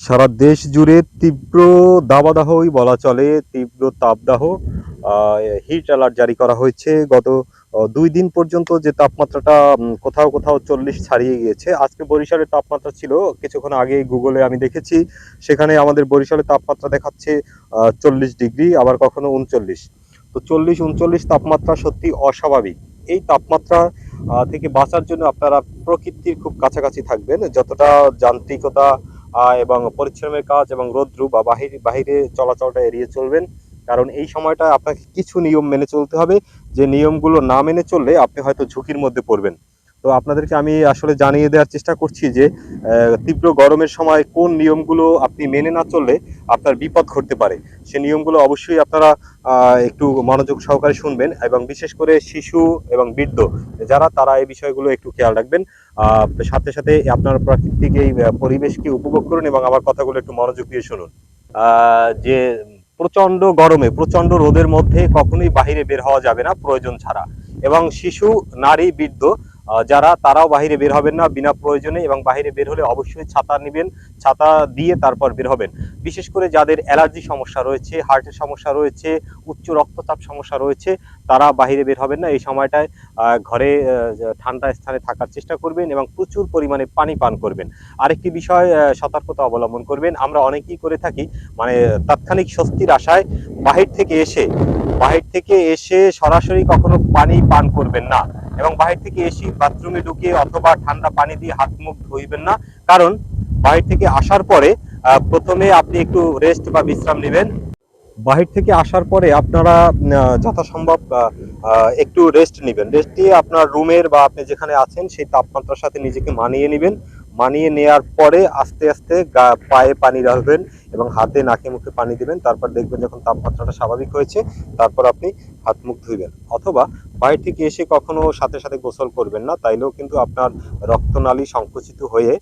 সারা দেশ জুড়ে তীব্র দাবাদাহই বলা চলে, তীব্র তাপদাহ। হিট অ্যালার্ট জারি করা হয়েছে। গত দুই দিন পর্যন্ত যে তাপমাত্রাটা কোথাও কোথাও চল্লিশ ছাড়িয়ে গিয়েছে। আজকে বরিশালের তাপমাত্রা ছিল, কিছুক্ষণ আগে গুগলে আমি দেখেছি, সেখানে আমাদের বরিশালের তাপমাত্রা দেখাচ্ছে চল্লিশ ডিগ্রি, আবার কখনো উনচল্লিশ। তো চল্লিশ, উনচল্লিশ তাপমাত্রা সত্যি অস্বাভাবিক। এই তাপমাত্রা থেকে বাঁচার জন্য আপনারা প্রকৃতির খুব কাছাকাছি থাকবেন। যতটা যান্ত্রিকতা এবং পরিশ্রমের কাজ এবং রৌদ্রু বা বাহিরে বাহিরে চলাচলটা এড়িয়ে চলবেন। কারণ এই সময়টা আপনাকে কিছু নিয়ম মেনে চলতে হবে। যে নিয়মগুলো না মেনে চললে আপনি হয়তো ঝুঁকির মধ্যে পড়বেন। তো আপনাদেরকে আমি আসলে জানিয়ে দেওয়ার চেষ্টা করছি যে তীব্র গরমের সময় কোন নিয়মগুলো আপনি মেনে না চললে আপনার বিপদ ঘটতে পারে। সে নিয়মগুলো অবশ্যই আপনারা একটু মনোযোগ সহকারে শুনবেন এবং বিশেষ করে শিশু এবং বৃদ্ধ যারা, তারা এই বিষয়গুলো একটু খেয়াল রাখবেন। সাথে সাথে আপনার প্রাকৃতিক এই পরিবেশকে উপভোগ করুন এবং আমার কথাগুলো একটু মনোযোগ দিয়ে শুনুন। যে প্রচণ্ড গরমে প্রচণ্ড রোদের মধ্যে কখনোই বাইরে বের হওয়া যাবে না প্রয়োজন ছাড়া। এবং শিশু, নারী, বৃদ্ধ যারা, তারাও বাইরে বের হবেন না বিনা প্রয়োজনে এবং বাইরে বের হলে অবশ্যই ছাতা নেবেন, ছাতা দিয়ে তারপর বের হবেন। বিশেষ করে যাদের অ্যালার্জি সমস্যা রয়েছে, হার্টের সমস্যা রয়েছে, উচ্চ রক্তচাপ সমস্যা রয়েছে, তারা বাইরে বের হবেন না। এই সময়টায় ঘরে ঠান্ডা স্থানে থাকার চেষ্টা করবেন এবং প্রচুর পরিমাণে পানি পান করবেন। আরেকটি বিষয় সতর্কতা অবলম্বন করবেন। আমরা অনেকেই করে থাকি মানে তাৎক্ষণিক স্বস্তির আশায় বাহির থেকে এসে, বাহির থেকে এসে সরাসরি কখনো পানি পান করবেন না। এবং বাহির থেকে এসি বাথরুমে ঢুকে অথবা ঠান্ডা পানি দিয়ে হাত মুখ ধুইবেন না। কারণ বাহির থেকে আসার পরে প্রথমে আপনি একটু রেস্ট বা বিশ্রাম নেবেন। বাহির থেকে আসার পরে আপনারা যথাসম্ভব একটু রেস্ট নেবেন। রেস্ট দিয়ে আপনার রুমের বা আপনি যেখানে আছেন, সেই তাপমাত্রার সাথে নিজেকে মানিয়ে নেবেন। মানিয়ে নেওয়ার পরে আস্তে আস্তে গা- পায়ে পানি রাখবেন এবং হাতে নাকে মুখে পানি দিবেন। তারপর দেখবেন যখন তাপমাত্রাটা স্বাভাবিক হয়েছে, তারপর আপনি হাত মুখ ধুইবেন। অথবা বাইরে থেকে এসে কখনো সাথে সাথে গোসল করবেন না, তাইলেও কিন্তু আপনার রক্তনালী সংকুচিত হয়ে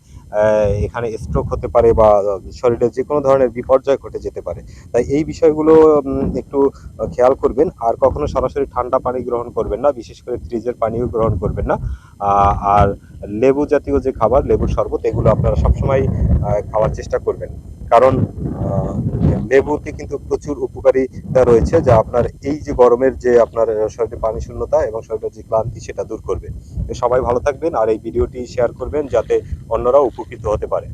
এখানে স্ট্রোক হতে পারে বা শরীরে যে কোনো ধরনের বিপর্যয় ঘটে যেতে পারে। তাই এই বিষয়গুলো একটু খেয়াল করবেন। আর কখনো সরাসরি ঠান্ডা পানি গ্রহণ করবেন না, বিশেষ করে ফ্রিজের পানিও গ্রহণ করবেন না। আর লেবু জাতীয় যে খাবার, লেবুর শরবত, এগুলো আপনারা সবসময় খাওয়ার চেষ্টা করবেন। কারণ লেবুতে কিন্তু প্রচুর উপকারিতা রয়েছে, যা আপনার এই যে গরমের যে আপনার শরীরে পানি শূন্যতা এবং শরীরের যে ক্লান্তি, সেটা দূর করবে। সবাই ভালো থাকবেন, আর এই ভিডিওটি শেয়ার করবেন, যাতে অন্যরাও উপকৃত হতে পারে।